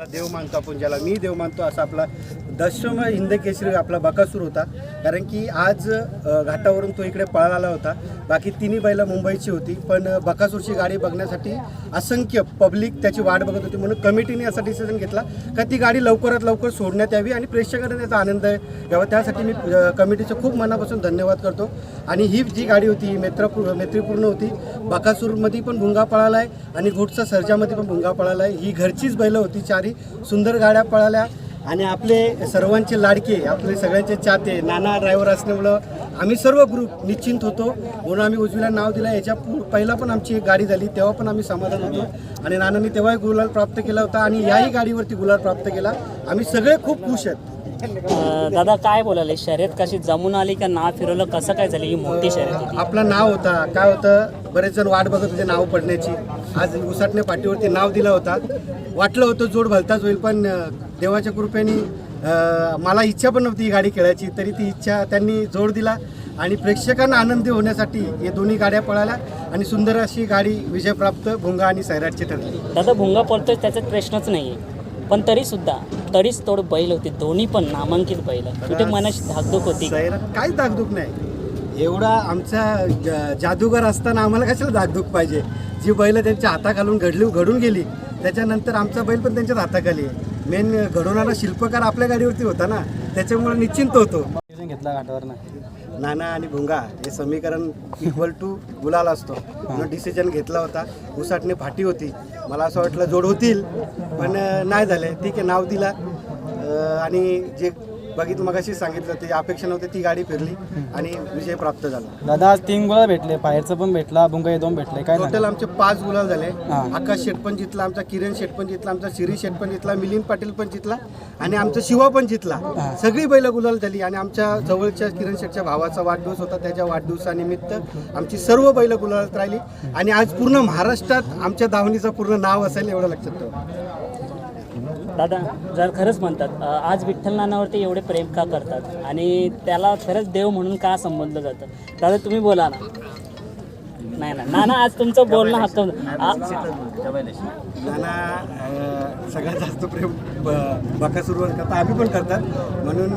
आपला देव मानतो आपण ज्याला मी देव मानतो असा आपला दशम हिंदकेसरी आपला बकासूर होता. कारण की आज घाटावरून तो इकडे पळाला होता. बाकी तिन्ही बैला मुंबईची होती. पण बकासूरची गाडी बघण्यासाठी असंख्य पब्लिक त्याची वाट बघत होती म्हणून कमिटीने असा डिसिजन घेतला. का ती गाडी लवकरात लवकर सोडण्यात यावी आणि प्रेक्षकांना त्याचा आनंद घ्यावा. त्यासाठी मी कमिटीचं खूप मनापासून धन्यवाद करतो. आणि ही जी गाडी होती ही मैत्रपूर मैत्रीपूर्ण होती. बकासूरमध्ये पण भुंगा पळाला आहे आणि घोटचा सर्जामध्ये पण भुंगा पळाला आहे ही घरचीच बैलं होती चारी सुंदर गाड्या पळाल्या आणि आपले सर्वांचे लाडके आपले सगळ्यांचे चाहते नाना ड्रायव्हर असल्यामुळं आम्ही सर्व ग्रुप निश्चिंत होतो. म्हणून आम्ही उजवीला नाव दिलं. याच्या पहिला पण आमची एक गाडी झाली. तेव्हा पण आम्ही समाधान होतो. आणि नानांनी तेव्हाही गुलाल प्राप्त केला होता आणि याही गाडीवरती गुलाल प्राप्त केला. आम्ही सगळे खूप खुश आहेत. दादा काय बोलाले शर्यत कशी? जमून आली का नाव फिरवलं? कसं काय झालं ही मोठी शर्यत होती? आपलं नाव होता. काय होतं? बरेच जण वाट बघत होते नाव पडण्याची. आज उसाटणे पाठीवरती नाव दिलं होता. वाटलं होतं जोड भलताच होईल पण देवाच्या कृपेने मला इच्छा पण नव्हती ही गाडी खेळायची. तरी ती इच्छा त्यांनी जोड दिला आणि प्रेक्षकांना आनंदी होण्यासाठी हे दोन्ही गाड्या पळाल्या आणि सुंदर अशी गाडी विजयप्राप्त भुंगा आणि सैराटची ठरली. दादा भुंगा पळतोय त्याच्यात प्रश्नच नाही पण तरी सुद्धा तरीच तोड बैल होते. दोन्ही पण नामांकित बैल. कुठे मनाची धाकधूक होती? का? सैराट काहीच दागदुख नाही. एवढा आमचा ज- जादूगार असताना आम्हाला कशाला दागदुख पाहिजे? जी बैल त्यांच्या हाताखालून घडली घडून गेली त्याच्यानंतर आमचा बैल पण त्यांच्याच हाताखाली आहे. मेन घडवणारा शिल्पकार आपल्या गाडीवरती होता ना? त्याच्यामुळे निश्चिंत होतो. घेतला घाटावर नाना आणि भुंगा हे समीकरण इक्वल टू गुलाल असतो. म्हणून डिसिजन घेतला होता. उसाटणे फाटी होती. मला असं वाटलं जोड होतील पण नाही झाले. ठीक आहे नाव दिला. आणि जे बघितलं मगाशी सांगितलं ते अपेक्षा नव्हती ती गाडी फिरली आणि विजय प्राप्त झाला. दादा आज तीन गुलाल भेटले बाहेरचं पण भेटला बुंगा हे दोन भेटले काय टोटल आमचे पाच गुलाल झाले. आकाश शेट पण जितला आमचा किरण शेट पण जितला आमचा शिरी शेट पण जितला मिलिंद पाटील पण जितला आणि आमचा शिवा पण जितला. सगळी बैल गुलाल झाली आणि आमच्या जवळच्या किरण शेटच्या भावाचा वाढदिवस होता त्याच्या वाढदिवसानिमित्त आमची सर्व बैल गुलालात राहिली. आणि आज पूर्ण महाराष्ट्रात आमच्या दावणीचं पूर्ण नाव असेल एवढं लक्षात ठेवा. दादा जर खरंच म्हणतात आज विठ्ठल नानावरती एवढे प्रेम का करतात? आणि त्याला खरंच देव म्हणून का संबोधलं जातं? दादा तुम्ही बोला ना. नाही ना नाना आज तुमचं बोलणं हक्क नाना सगळ्यात जास्त प्रेम ब- बकासूरवर करतात आम्ही पण करतात. म्हणून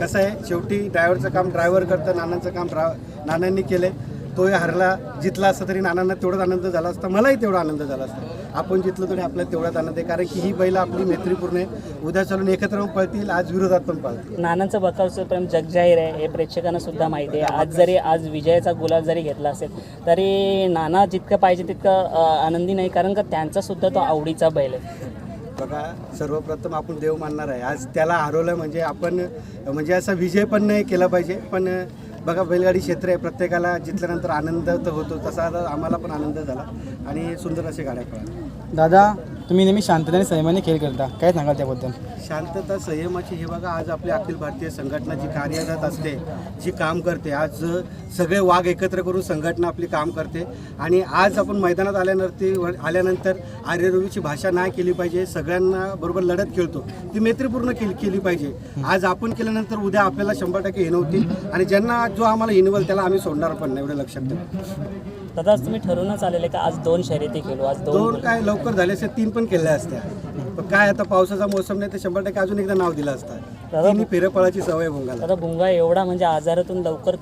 कसं आहे शेवटी ड्रायव्हरचं काम ड्रायव्हर करतं नानांचं काम ड्रा नानांनी केलं आहे तोही हरला जितला असता तरी नानांना तेवढाच आनंद झाला असता मलाही तेवढा आनंद झाला असता. आपण जितलो तरी आपल्याला तेवढाच आनंद आहे कारण की ही बैल आपली मैत्रीपूर्ण आहे. उद्या चालून एकत्र पळतील आज विरोधात पण पळतील. नानांचं बकावचं प्रेम जगजाहीर आहे हे प्रेक्षकांना सुद्धा माहिती आहे. आज जरी आज विजयाचा गुलाल जरी घेतला असेल तरी नाना जितकं पाहिजे तितकं आनंदी नाही कारण का त्यांचा सुद्धा तो आवडीचा बैल आहे. बघा सर्वप्रथम आपण देव मानणार आहे. आज त्याला हरवलं म्हणजे आपण म्हणजे असा विजय पण नाही केला पाहिजे पण बघा बैलगाडी क्षेत्र आहे प्रत्येकाला जितल्यानंतर आनंद तर होतो तसा आम्हाला पण आनंद झाला. आणि सुंदर असे गाड्या पळाल्या. दादा तुम्ही नेहमी शांततेने संयमाने खेळ करता. काय सांगाल त्याबद्दल? शांतता संयमाची हे बघा आज आपली अखिल भारतीय संघटना जी कार्यरत असते जी काम करते आज सगळे वाघ एकत्र करून संघटना आपली काम करते. आणि आज आपण मैदानात आल्यानंतर आल्यानंतर आर्यरोगीची भाषा नाही केली पाहिजे सगळ्यांना बरोबर लढत खेळतो. ती मैत्रीपूर्ण केली केली पाहिजे. आज आपण केल्यानंतर उद्या आपल्याला शंभर टक्के हिनवतील आणि ज्यांना जो आम्हाला हिनवल त्याला आम्ही सोडणार पण नाही एवढं लक्षात ठेवा. दादा आज तुम्ही ठरवूनच आलेले का? आज दोन शर्यती खेळू आज दोन दोन काय लवकर झाले असते तीन पण केल्या असत्या. पण काय आता पावसाचा मोसम नाही तर शंभर टक्के अजून एकदा नाव दिलं असतं. पळाची सवय भोंगाला. आता भुंगा एवढा म्हणजे आजारातून लवकर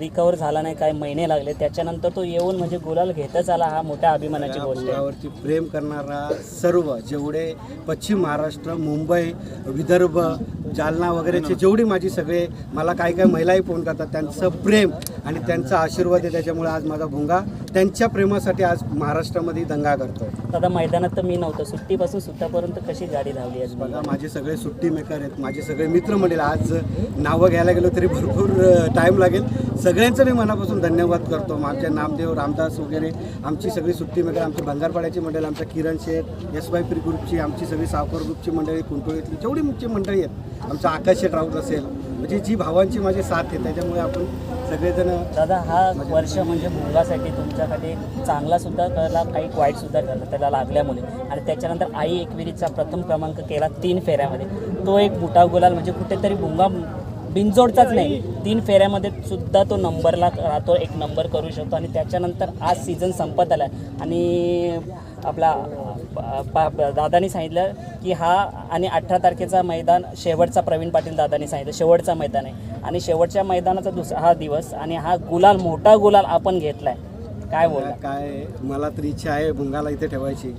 रिकवर झाला नाही काय महिने लागले. त्याच्यानंतर तो येऊन म्हणजे गुलाल घेतच आला हा मोठ्या अभिमानाची या गोष्ट आहे. भोंगावरती प्रेम करणारा सर्व जेवढे पश्चिम महाराष्ट्र मुंबई विदर्भ जालना वगैरेचे जेवढी माझी सगळे मला काही काही महिलाही फोन करतात त्यांचं प्रेम आणि त्यांचा आशीर्वाद आहे त्याच्यामुळे आज माझा भुंगा त्यांच्या प्रेमासाठी आज महाराष्ट्रामध्ये दंगा करतो दादा मैदानात तर मी नव्हतं. सुट्टीपासून सुट्टापर्यंत कशी गाडी धावली आज बघा माझे सगळे सुट्टी मेकर आहेत. माझे सगळे मित्रमंडळी आज नावं घ्यायला गेलो तरी भरपूर टाईम लागेल. सगळ्यांचं मी मनापासून धन्यवाद करतो. माझे नामदेव रामदास वगैरे आमची सगळी सुट्टी मेकर आमची भंगारपाड्याची मंडळी आमच्या Kiran Sheth S Y P ग्रुपची आमची सगळी सावकर ग्रुपची मंडळी कुंटोळीतली जेवढी मुख्य मंडळी आहेत. आमचं आकाश शेठ राऊत असेल म्हणजे जी भावांची माझी साथ आहे त्याच्यामुळे आपण सगळेजण दादा हा वर्ष म्हणजे भुंगासाठी तुमच्यासाठी चांगला सुद्धा कळला काही वाईट सुद्धा झालं त्याला लागल्यामुळे. आणि त्याच्यानंतर आई एकविरीचा प्रथम क्रमांक केला तीन फेऱ्यामध्ये. तो एक मोठा गुलाल म्हणजे कुठेतरी भुंगा बिनजोडचाच नाही. तीन फेऱ्यामध्ये सुद्धा तो नंबरला राहतो एक नंबर करू शकतो आणि त्याच्यानंतर आज सीझन संपत आला आणि आपला पा- दादानी सांगितलं की हा आणि अठरा तारखेचा मैदान शेवटचा प्रवीण पाटील दादानी सांगितलं. शेवटचा मैदान आहे. आणि शेवटच्या मैदानाचा दुसरा हा दिवस आणि हा गुलाल मोठा गुलाल आपण घेतला आहे काय बोला काय मला तर इच्छा आहे भुंगाला इथे ठेवायची.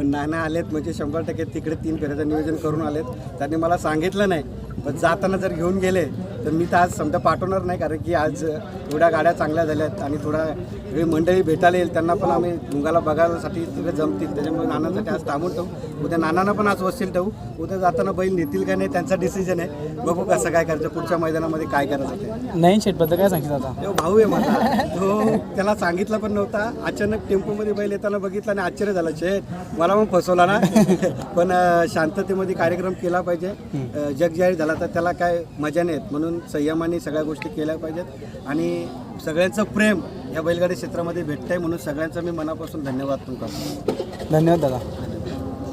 पण नाना आलेत म्हणजे शंभर टक्के तिकडे तीन फेऱ्याचं नियोजन करून आलेत. त्यांनी मला सांगितलं नाही पण जाताना जर घेऊन गेले तर मी तर आज समजा पाठवणार नाही कारण की आज थोड्या गाड्या चांगल्या झाल्यात आणि थोडा सगळी मंडळी भेटायला येईल त्यांना पण आम्ही भुंगाला बघायसाठी तिकडे जमतील. त्याच्यामुळे नानांसाठी आज थांबून ठेवू. उद्या नानांना पण आज वसील ठेवू. उद्या जाताना बैल नेतील का नाही त्यांचा डिसिजन आहे. बघू कसं काय करायचं पुढच्या मैदानामध्ये काय करायचं ते. नयन शेटबद्दल काय सांगशील आता तो भाऊ आहे माझा. तो त्याला सांगितलं पण नव्हता. अचानक टेम्पोमध्ये बैल येताना बघितलं आणि आश्चर्य झालं. शेठ मला पण फसवला ना. पण शांततेमध्ये कार्यक्रम केला पाहिजे. जग जाहीर झाला तर त्याला काय मजा नाही येत. म्हणून संयमाने सगळ्या गोष्टी केल्या पाहिजेत. आणि सगळ्यांचं प्रेम या बैलगाडी क्षेत्रामध्ये भेटतंय म्हणून सगळ्यांचा मी मनापासून धन्यवाद तुमका. धन्यवाद दादा.